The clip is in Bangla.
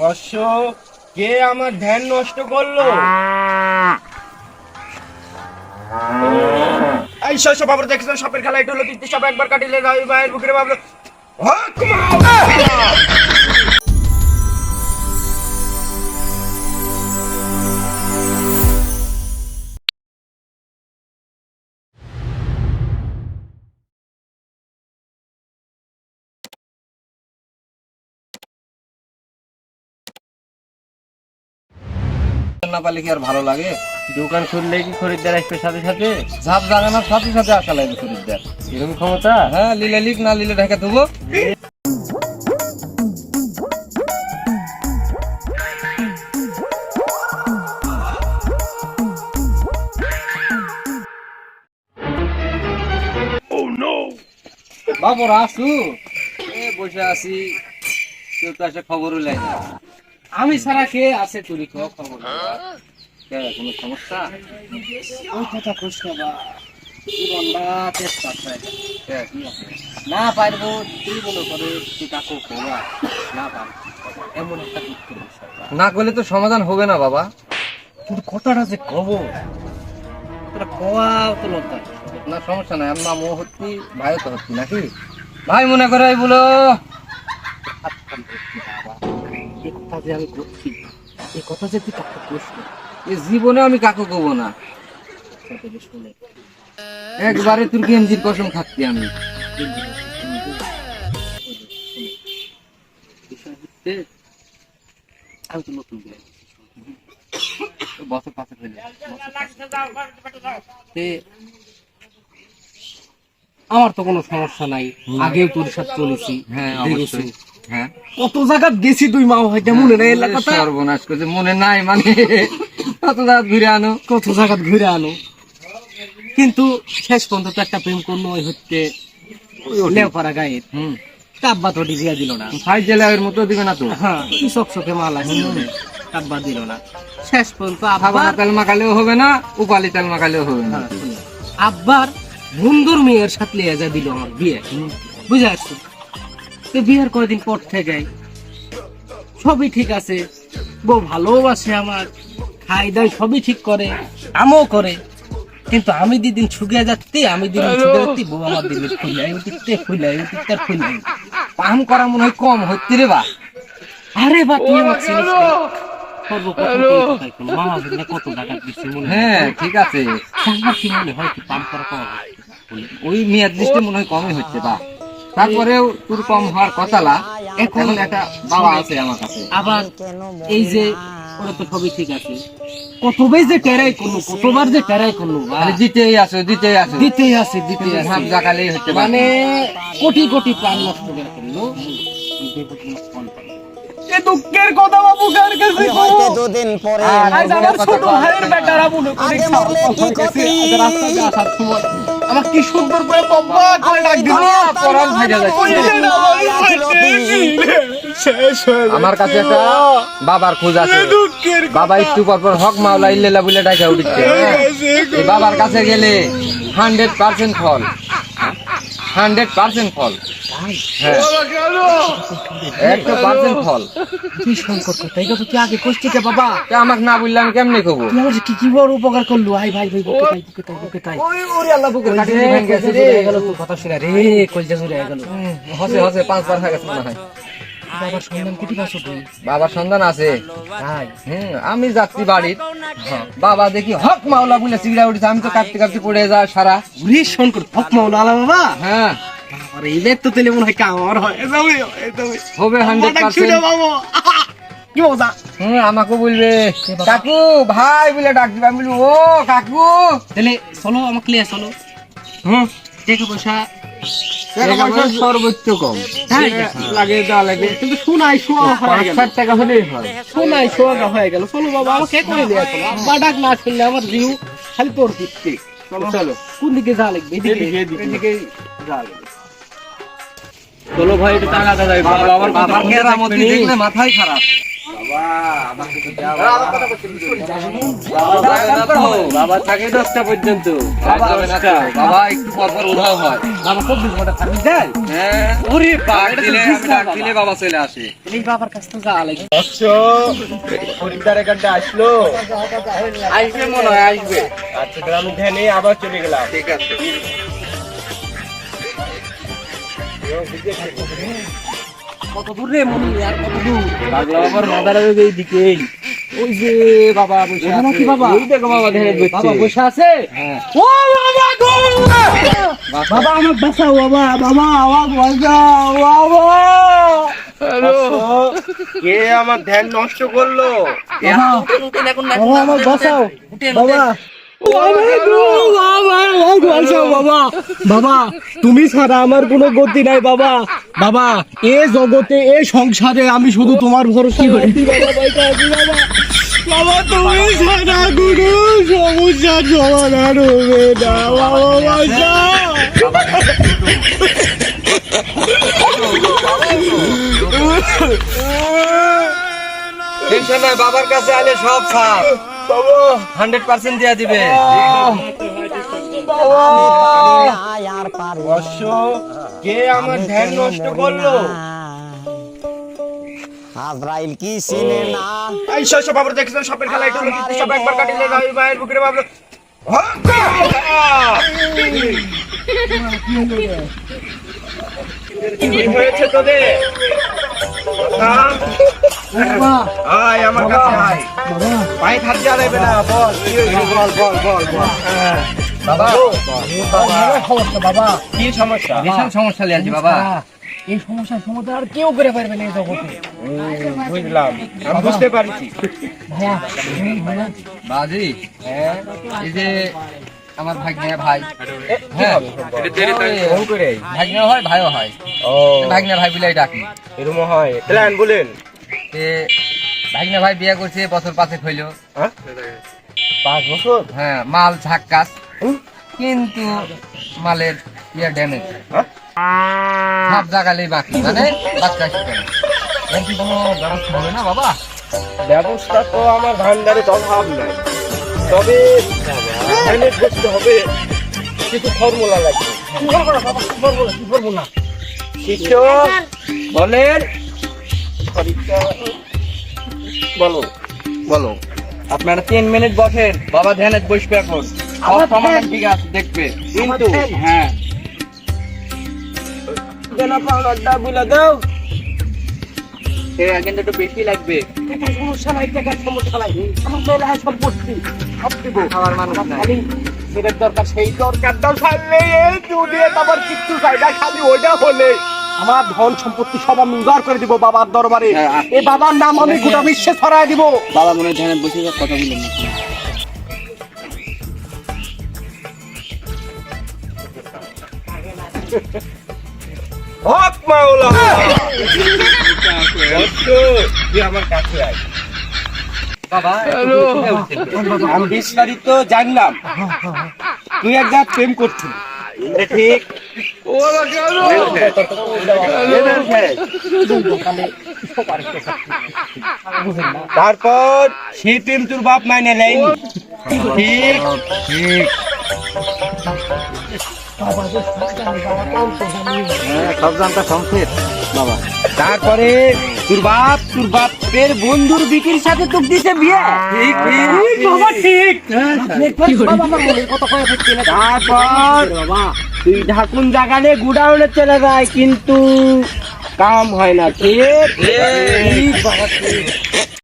বর্ষ কে আমার ধ্যান নষ্ট করল? এই শৈশব বাবুর দেখছেন সাপের খেলা, এটা হলো তিনটি সাপ, একবার কাটিলে রবি ভাইয়ের বুকের বাবলো হক না পালে কি আর ভালো লাগে? দোকান খুললে কি খরিদ্দার আসবে সাথে সাথে? ঝাপ জাগানোর সাথে সাথে আসা লাগবে খরিদ্দার। এরকম ক্ষমতা? হ্যাঁ লিলে লিক না লিলে ঢাকা দেবো বাবর আসু। এ বসে আছি। কেউ তো আসে খবরও না। আমি সারা কে আছে তুই ক খবর? কোনো সমস্যা? ওই কথা কইস না? না পারব তুই মনে করে তুই কাকু কোয়া না পারব। এমন একটা। না করলে তো সমাধান হবে না বাবা। কিন্তু কথাটা যে কব তোরা কোয়াও তো লজ্জা না সমস্যা নাই। আমার মামু হচ্ছি ভাইও তো হচ্ছি নাকি? ভাই মনে করে বলো। কথা যে আমি করছি এই কথা যে তুই কাকু এ জীবনে আমি কাকু কব না। শুনে একবারে তুর্কি এমজির কসম খাচ্ছি আমি। আমি তো নতুন বছর পাশে ফেলে আমার তো কোনো সমস্যা নাই। আগেও তোর সাথে চলেছি। হ্যাঁ অবশ্যই। হ্যাঁ কত জায়গা গেছি তুই মা হয়তো মনে নেই সর্বনাশ করছে মনে নাই মানে। কত রাত ঘুরে আনো? কত জায়গা ঘুরে আনো? কিন্তু শেষ পর্যন্ত একটা প্রেম করল ওই হচ্ছে লেওপাড়া গায়ের। কাব্বা তো দিল না। জেলার মতো দিবে না তো? হ্যাঁ কি চকচকে মাল আছে কাব্বা দিল না। শেষ পর্যন্ত আব্বার তেল মাখালেও হবে না উপালি তেল মাখালেও হবে না। হ্যাঁ, আব্বার বন্ধুর মেয়ের সাথে লিয়ে যা দিল আমার বিয়ে। বুঝে আসছো? বিয়ের কয়দিন পর থেকে? সবই ঠিক আছে। বউ ভালোবাসে আমার। খাই দায় সবই ঠিক করে আমও করে। কিন্তু আমি দিদিন ছুগে যাচ্ছি আমি দিদিন ছুগে যাচ্ছি বউ আমার দিদিন খুলে উঠিতে খুলে উঠিতে খুলে পাম করা মনে হয় কম হচ্ছে রে বা। আরে বা তুমি আমার চিনিস কত টাকা দিচ্ছে মনে হ্যাঁ। ঠিক আছে। আমার কি মনে হয় কি পাম্প করা কম ওই মেয়াদ দৃষ্টি মনে হয় কমই হচ্ছে বা। তারপরেও তোর কম হওয়ার কথা না এখন একটা বাবা আছে আমার কাছে আবার এই যে ওরা তো সবই ঠিক আছে কতবার যে টেরাই করল কতবার যে টেরাই করল দিতেই আসো দিতেই আসো দিতেই আছে দিতেই আছে ঝাঁপ জাগালেই হচ্ছে মানে কোটি কোটি প্রাণ নষ্ট করে ফেলল এ দুঃখের কথা বাবু কার কাছে দুদিন পরে আজ আমার ছোট ভাইয়ের বেটারা মনে করে আগে মরলে কি ক্ষতি? রাস্তাতে আসার সময় আমার কি সুন্দর করে বাবা করে ডাক দিল? পরাণ ভাইরা আমার কাছে একটা বাবার খোঁজ আছে। বাবা একটু পর পর হক মাওলা ইল্লেলা বলে ডাকা উঠছে বাবার কাছে গেলে হান্ড্রেড পার্সেন্ট ফল। হান্ড্রেড পার্সেন্ট ফল। একশো পার্সেন্ট ফল। তুই শঙ্কর কথা তুই আগে কষ্ট কে বাবা। আমাকে না বললে কেমনে কবো তুই আমার কি কি বড় উপকার করল? আই ভাই ভাই বুকে তাই বুকে তাই বুকে তাই। ওরে আল্লাহ বুকের কাটি ভেঙে গেছে রে গেল তোর কথা শুনে। রে কলজা জুড়ে গেল। হসে হসে পাঁচ বার হয়ে গেছে মনে হয়। বাবার সন্ধান কোটি পাচ্ছ তুই বাবার সন্ধান আছে। তাই। হুম আমি যাচ্ছি বাড়ির। বাবা দেখি হক মাওলা বলে চিড়া উঠেছে। আমি তো কাটতে কাটতে পড়ে যা সারা। উরে শঙ্কর হক মাওলা আলা বাবা। হ্যাঁ। আরে এবার তো তেলে মনে হয় কামার হয়। যাবে হবে হান্ড্রেড পার্সেন্ট কি মজা। হুম আমাকে বলবে। কাকু ভাই বলে ডাক দিবে আমি বলব ও কাকু। তাহলে চলো আমাকে লিয়ে চলো। হুম টাকা পয়সা। সর্বোচ্চ কম। হ্যাঁ, লাগে দেওয়া লাগে। কিন্তু শোনাই শোয়া হয়ে গেল। টাকা হলেই হয়। শোনাই শোয়া হয়ে গেল। চলো বাবা আমাকে করে চলো। আব্বা ডাক না শুনলে আমার জিউ খালি তোর চলো চলো। কোন দিকে যা লাগবে? এদিকে এদিকে যা লাগে। চলো ভাই একটু টাকা দাদা বাবার বাবার কেরামতি দেখলে মাথায় খারাপ বাবা থাকে দশটা পর্যন্ত বাবা একটু পর পর উধাও হয় বাবা চব্বিশ ঘণ্টা থাকবি যাই হ্যাঁ ওরে ডাক দিলে ডাক দিলে বাবা চলে আসে এই বাবার কাছ থেকে যাওয়া লাগে খরিদ্দার এখানটা আসলো আসবে মনে হয় আসবে আচ্ছা তাহলে ধ্যানে আবার চলে গেলাম ঠিক আছে কত দূর রে মনি আর কত দূর পাগলা বাবার মাদার এইদিকে ওই যে বাবা বসে আছে বাবা? এই দেখো বাবা বসছে বাবা বসে আছে ও বাবা গো বাবা আমাকে বাঁচাও বাবা বাবা আমাকে বাঁচাও বাবা কে আমার ধ্যান নষ্ট করল আমাকে বাবা বাবা বাবা তুমি ছাড়া আমার কোনো গতি নাই, বাবা। বাবা, এ জগতে, এ সংসারে আমি শুধু তোমার ভরসা করি। বাবা, তুমি ছাড়া সমস্যার সমাধান হবে না। বাবার কাছে আলে সব সাপ হান্ড্রেড পার্সেন্ট দিয়ে দিবে। কে আমার ধ্যান নষ্ট করল? আজরাইল কি চিনে না? এই সব বাবুর দেখেছেন সবের খেলা এটা সব একবার কাটিলে রবি মায়ের বুকের বাবু কি হয়েছে তোদের? হ্যাঁ? আয় আমার কাছে আয় পায়ে হাত জ্বালাইবে না বল বল বল বল বল বাবা বাবা কি সমস্যা বিশাল বাবা এই সমস্যার সমাধান আর কেউ করে পারবে না এই জগতে বুঝলাম আমি বুঝতে পারছি বাজি হ্যাঁ এই যে আমার ভাগ্নে ভাই হ্যাঁ ভাগ্নে হয় ভাইও হয় ও ভাগ্নে ভাই বলে ডাকি এরকম হয় প্ল্যান বলেন তে ভাগ্নে ভাই বিয়ে করছে বছর পাঁচেক হইল। হ্যাঁ? পাঁচ বছর? হ্যাঁ মাল ঝাক্কাস। কিন্তু মালের ইয়ে ড্যামেজ হ্যাঁ? সব জায়গালেই বাকি মানে বাচ্চা কি কোনো ব্যবস্থা হবে না বাবা? ব্যবস্থা তো আমার ভান্ডারে অভাব নাই। তবে ম্যানেজ করতে হবে। কিছু ফর্মুলা লাগবে। শিষ্য বলেন। বলো বলো আপনারা তিন মিনিট বসেন বাবা ধ্যানে বসবে এখন। সব সমাধান ঠিক আছে দেখবে। কিন্তু হ্যাঁ। দেনা পাওনারটা বলে দাও। কিন্তু একটু বেশি লাগবে। সমস্যা নাই টাকার সমস্যা নাই। আমার মেয়েরা সম্পত্তি সব দিব। খাওয়ার মানুষ খালি যেটার দরকার সেই কিচ্ছু চাই না খালি হলে। আমার ধন সম্পত্তি সব আমি উদার করে দিব বাবার দরবারে। হ্যাঁ, এই বাবার নাম আমি গোটা বিশ্বে ছড়ায় দিব। বাবা মনে ধ্যানে বসে কথা বললেন না হক মাওলা। আমার কাছে আয় বাবা আমি বিস্তারিত জানলাম। তুই এক জাত প্রেম করছিস এটা ঠিক তারপর প্রেম তোর বাপ মাইনে নেয়নি। ঠিক। ঠিক হ্যাঁ তারপরে তোর বাপ তোর বাপের বন্ধুর বিকির সাথে তোকে দিছে বিয়ে। ঠিক ঠিক। বাবা ঠিক। বাবা আমার মনের কথা কয়ে দিচ্ছে না তারপর তুই ঢাকুন জাগালে গুডাউনে চলে যায় কিন্তু কাম হয় না। ঠিক